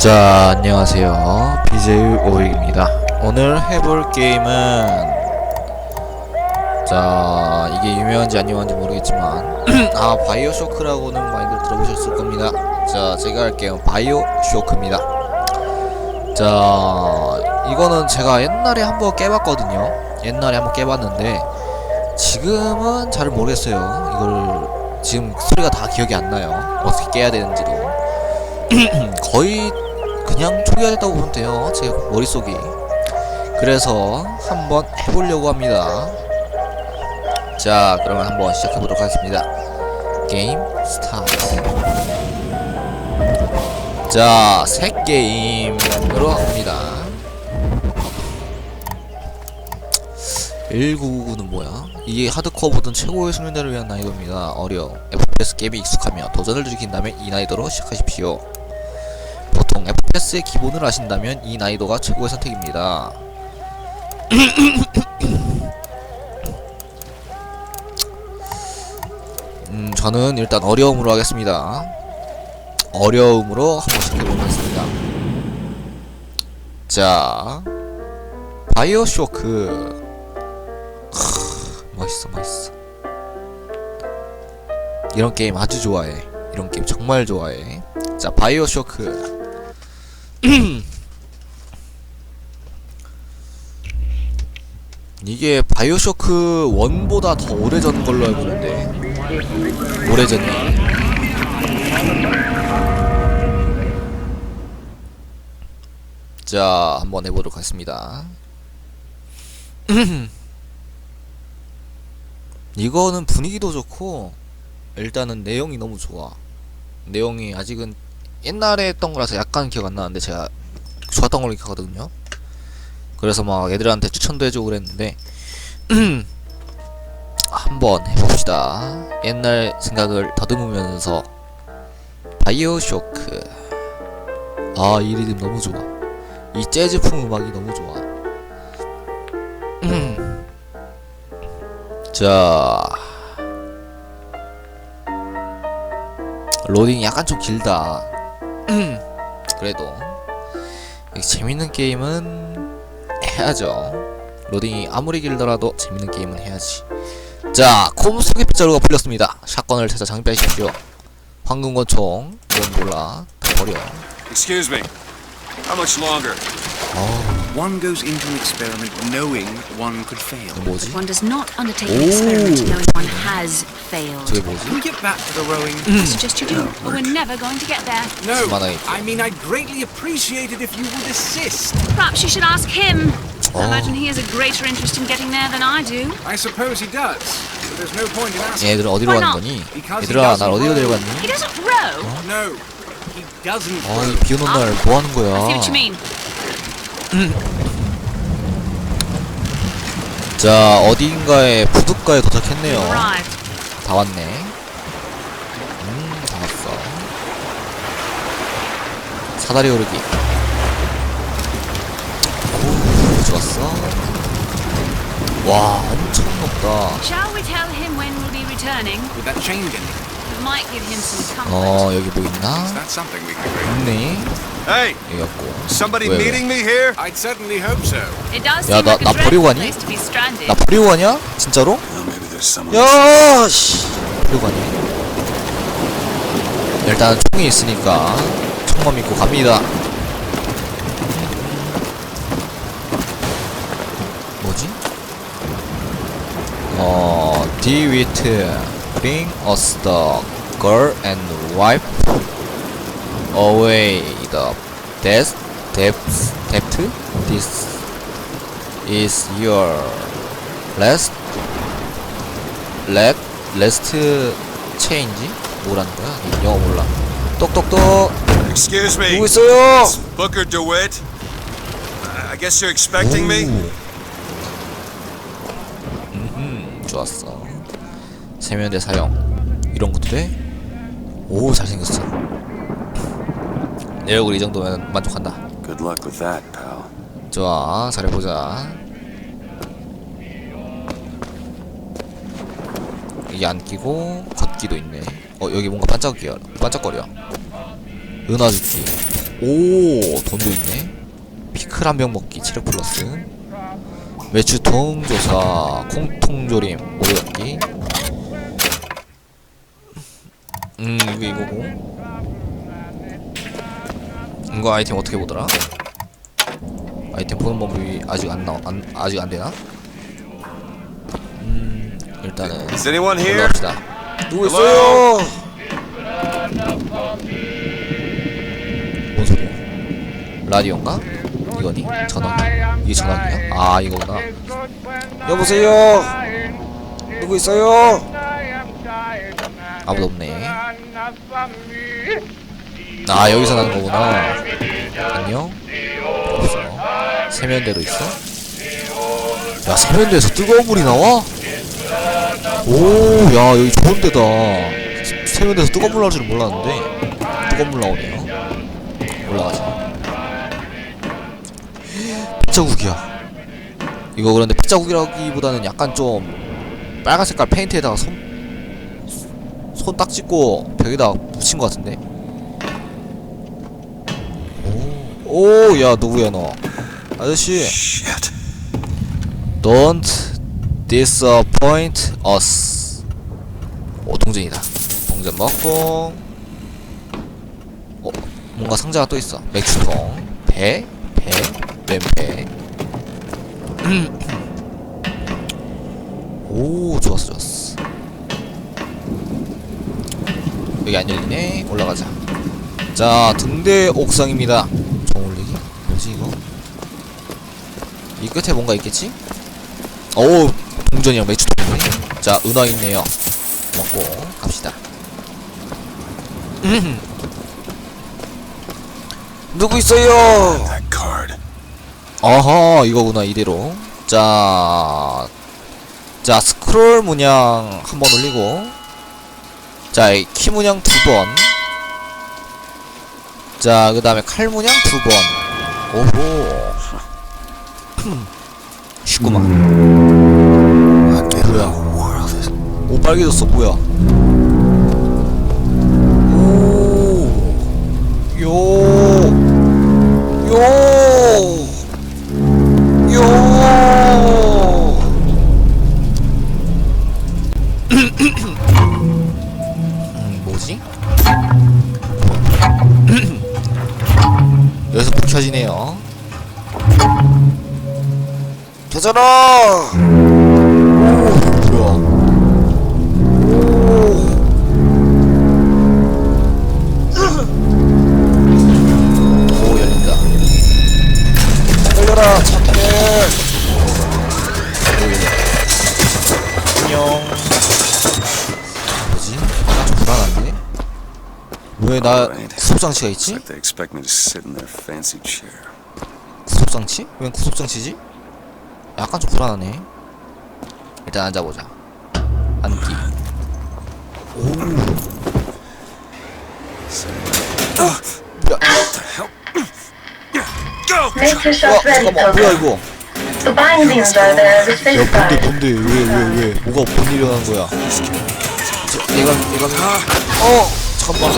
자 안녕하세요. BJ 오익입니다. 오늘 해볼 게임은 자 이게 유명한지 안 유명한지 모르겠지만 아 바이오쇼크라고는 많이들 들어보셨을 겁니다. 자 제가 할 게임은 바이오쇼크입니다. 자 이거는 제가 옛날에 한번 깨봤거든요. 옛날에 한번 깨봤는데 지금은 잘 모르겠어요. 이걸 지금 소리가 다 기억이 안 나요. 어떻게 깨야 되는지도. 거의 그냥 초기화됐다고 보면 돼요. 제 머릿속이. 그래서 한번 해보려고 합니다. 자 그러면 한번 시작해보도록 하겠습니다. 게임 스타트. 자 새 게임으로 합니다 1999는 뭐야? 이게 하드코어 버튼 최고의 숙련자를 위한 난이도입니다. 어려워. FPS 게임에 익숙하며 도전을 즐긴다면 이 난이도로 시작하십시오. 보통 FPS의 기본을 아신다면 이 난이도가 최고의 선택입니다. 음, 저는 일단 어려움으로 하겠습니다. 어려움으로 한번 시켜보도록 하겠습니다. 자, 바이오쇼크. 크, 멋있어, 멋있어. 이런 게임 아주 좋아해. 이런 게임 정말 좋아해. 자, 바이오 쇼크. 이게 바이오 쇼크 1보다 더 오래전 걸로 알고 있는데 오래전이야 자 한번 해보도록 하겠습니다 이거는 분위기도 좋고 일단은 내용이 너무 좋아. 내용이 아직은 옛날에 했던 거라서 약간 기억 안 나는데 제가 좋았던 걸로 기억하거든요. 그래서 막 애들한테 추천도 해주고 그랬는데 한번 해봅시다. 옛날 생각을 더듬으면서 바이오 쇼크. 아 이 리듬 너무 좋아. 이 재즈풍 음악이 너무 좋아 자 로딩이 약간 좀 길다 그래도 이 재밌는 게임은 해야죠. 로딩이 아무리 길더라도 재밌는 게임은 해야지. 자, 콤 속의 빗자루가 풀렸습니다. 샷건을 찾아 장비하십시오. 황금권총, 이건 몰라. 다 버려. Excuse me. How much longer? 어, One goes into an experiment knowing one could fail. 이거 뭐지? One does not undertake Ooh. an experiment knowing one has failed. 저게 Can 뭐지? we get back to the rowing? I suggest you do, or we're never going to get there. No, 그만하겠지. I mean I'd greatly appreciate it if you would assist. Perhaps you should ask him. Oh. I imagine he has a greater interest in getting there than I do. I suppose he does. But there's no point in asking. 얘들 어디로 Why 가는 not? 거니? Because he 얘들아, doesn't 날 어디로 row. 데려갔니? He doesn't row. No, he doesn't. 아, row. 이 비 오는 날 뭐 하는 거야? I see what you mean. 자, 어딘가에 부둣가에 도착했네요. 다 왔네. 음, 다 왔어. 사다리 오르기. 오, 좋았어. 와, 엄청 높다. Shall we tell him when we'll be returning? With that chain getting. 어, 여기 뭐 있나? Is that something we could bring? 있네. Hey, 여기 없고. somebody 왜, 왜? meeting me here? I'd certainly hope so. It does 야, seem 나- like 나 a 버리고 가니? place to be stranded. 나 버리고 가냐? 진짜로? 야, 씨. 버리고 가니? 일단 총이 있으니까 총만 믿고 갑니다. 뭐지? 어, D with bring us the girl and wife away the death depth depth this is your last 렛 레스트 체인지 뭐라는 거야? 영어 몰라. 똑똑똑 Excuse me. 누구 있어요? It's Booker DeWitt. I guess you're expecting me. 음, 좋았어. 세면대 사용 이런 것도 돼? 오 잘생겼어. 내 얼굴 이 정도면 만족한다. Good luck with that, pal. 좋아 잘해보자. 이게 안 끼고 걷기도 있네. 어 여기 뭔가 반짝거려 반짝거려. 은화 죽기. 오 돈도 있네. 피클 한 병 먹기 체력 플러스. 매추통 조사 콩통조림 오래잡기 음 이거 이거고 이거 아이템 어떻게 보더라? 아이템 보는 방법이 아직 안 나와 안, 아직 안 되나? 음 일단은 Is anyone here? 올라갑시다. 누구 있어요? 뭔 소리야? 라디오인가? 이거니? 전화기? 이게 전화기야? 아 이거구나. 여보세요. 누구 있어요? 아무도 없네. 아 여기서 나는 거구나. 안녕. 없어. 세면대로 있어? 야 세면대에서 뜨거운 물이 나와? 오, 야 여기 좋은 데다. 세면대에서 뜨거운 물 나올 줄은 몰랐는데 뜨거운 물 나오네요. 올라가자. 핏자국이야. 이거 그런데 핏자국이라기보다는 약간 좀 빨간 색깔 페인트에다가 손 손 딱 찍고 벽에다 묻힌 것 같은데. 오, 오, 야 누구야 너? 아저씨. Shit. Don't disappoint us. 오 동전이다. 동전 먹고. 어 뭔가 상자가 또 있어. 맥주통, 배, 배, 왼배. 오 좋았어 좋았어. 여기 안 열리네. 올라가자. 자 등대 옥상입니다. 정 올리기? 뭐지 이거? 이 끝에 뭔가 있겠지? 오 동전이랑 매추통이네 자 은화 있네요 먹고 갑시다 음. 누구 있어요. 어허 이거구나 이대로 자, 자 스크롤 문양 한번 올리고 자 키 문양 두 번 자 그 다음에 칼 문양 두 번. 오호. 쉽구만. 뭐야 오 빨개졌어. 뭐야 켜져라! 오, 뭐야. 오, 열린다. 열려라, 착해! 안녕. 뭐지? 좀 불안한데? 왜나 구속장치가 있지? 구속장치? 웬 구속장치지? 약간 좀 불안하네. 일단 앉아보자. 앉기. 오. 잠깐만, 뭐야. 이거? The bindings are there, the 야, 뭔데. 뭔데, 왜, 왜, 왜? 뭐가 뭔 일이 일어난 거야? 저, 얘가, 얘가, 어, 잠깐만.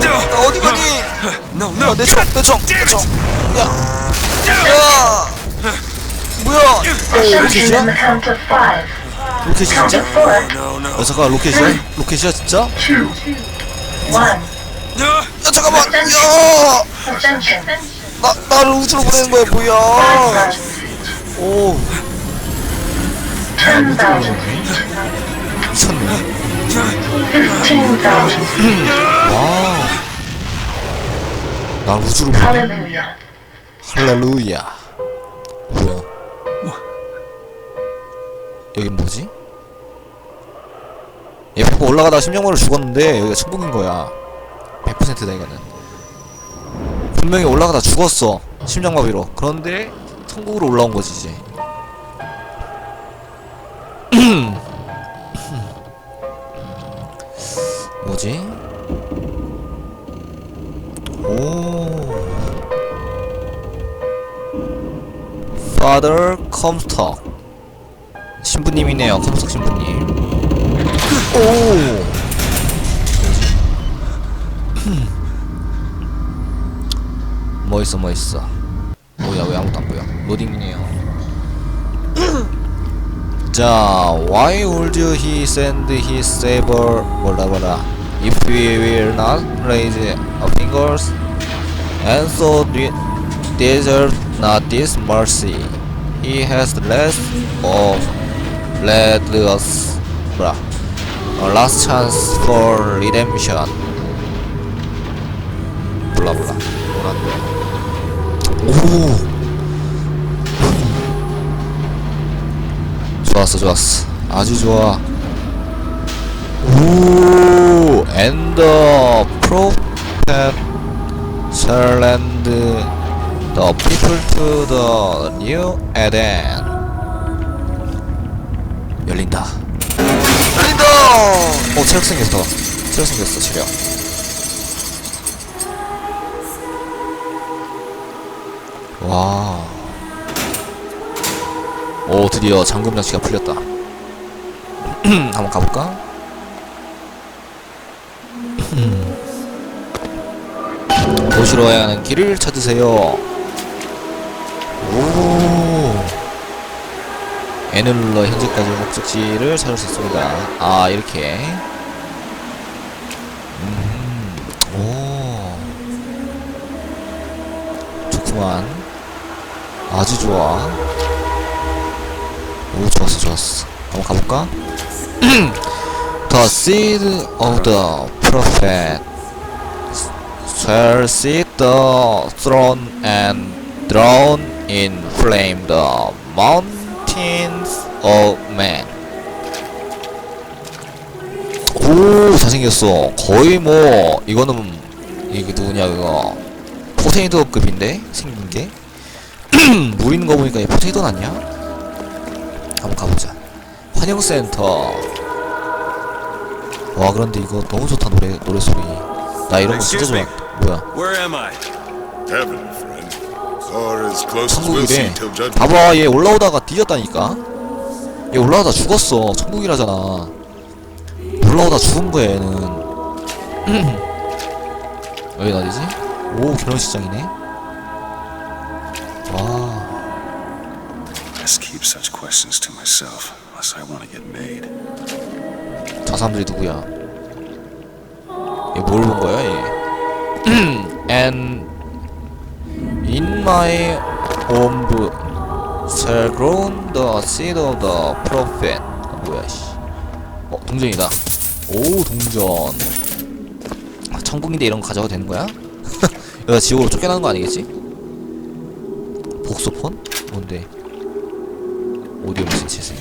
나 어디 가니? No, 야, 내 총, 내 총, 내 총. 야, 야, 뭐야? Ascension in the count of five. 로켓이 Count 진짜? of four, no, no. 야, 잠깐, 로켓이야? 로켓이야, 진짜? two, one. 야, 잠깐만, 야, Ascension. 나, 나를 우주로 보내는 거야, 뭐야? 오. 미쳤네. Fifteen thousand feet. 와. 날 우주로 보내. Hallelujah. 할렐루야. 뭐야? 여긴 뭐지? 얘 밟고 올라가다 심령으로 죽었는데 여기가 천국인 거야. 100%다 이거는. 분명히 올라가다 죽었어 심장마비로. 그런데 천국으로 올라온 거지 이제. 뭐지? 오. Father comes talk. 신부님이네요 컴스톡 신부님 오 뭐있어 뭐있어 뭐야 왜 아무도 안 보여 로딩이네요 자 why would he send his saber 뭐라 뭐라 if we will not raise our fingers and so de- deserve not this mercy he has less of let us 뭐라 a last chance for redemption 몰라 몰라 뭐란데 오 좋았어 좋았어 아주 좋아 오 and the prophet shall land the people to the new Eden 열린다 열린다 어 체력 생겼어 체력 생겼어 체력 와. 오, 드디어 잠금 장치가 풀렸다. 한번 가볼까? 도시로 가야 하는 길을 찾으세요. 오. 눌러 현재까지 목적지를 찾을 수 있습니다. 아, 이렇게. 음, 오. 좋구만. 아주 좋아. 오, 좋았어, 좋았어. 한번 가볼까? the seed of the prophet shall sit the throne and drown in flame the mountains of man. 오, 잘생겼어. 거의 뭐, 이거는, 이게 누구냐, 그거. 포세이도급인데? 생긴 게? 물 있는 거 보니까 얘 포세이돈 아니야? 한번 가보자. 환영센터. 와, 그런데 이거 너무 좋다, 노래, 노래 소리. 나 이런 거 진짜 좋아. 뭐야. Where am I? Heaven, 천국이래. 봐봐, 얘 올라오다가 뒤졌다니까? 얘 올라오다 죽었어. 천국이라잖아. 올라오다 죽은 거야, 얘는. 여긴 어디지? 오, 결혼식장이네. 와. Best keep such questions to myself, unless I want to get made. 저 사람들이 누구야? 얘 뭘 본 거야, 얘? And in my home shall grow the seed of the prophet. 아, 뭐야, 씨. 어, 동전이다. 오, 동전. 아, 천국인데 이런 거 가져가도 되는 거야? 여기가 지옥으로 쫓겨나는 거 아니겠지? 복소폰? 뭔데? 오디오 메시지 재생.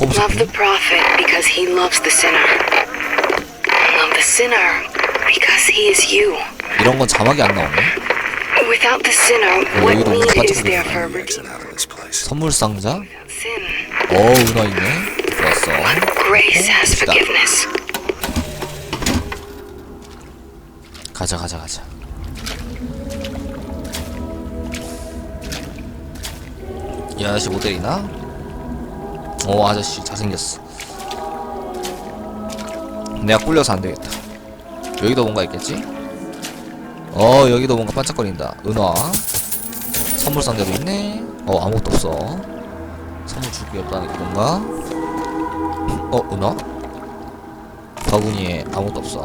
Love the prophet because he loves the sinner. Love the sinner because he is you. 이런 건 자막이 안 나오네. 여기도 this place. 선물 상자? 어, 은하 있네. 좋았어. Grace has 봅시다. forgiveness. 가자, 가자, 가자. 이 아저씨 못 때리나? 어, 아저씨 잘생겼어. 내가 꿀려서 안 되겠다. 여기도 뭔가 있겠지? 어, 여기도 뭔가 반짝거린다. 은화. 선물 상자도 있네. 어, 아무것도 없어. 선물 줄 게 없다는 건가? 어, 은화? 바구니에 아무것도 없어.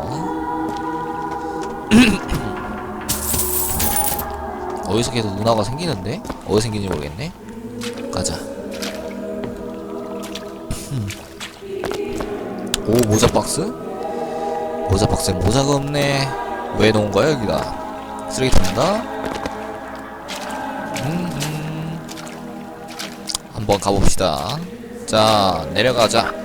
어디서 계속 은하가 생기는데? 어디 생긴지 모르겠네. 가자. 오 모자 박스? 모자 박스에 모자가 없네. 왜 놓은 거야 여기다? 쓰레기통인가? 음, 음. 한번 가봅시다. 자 내려가자.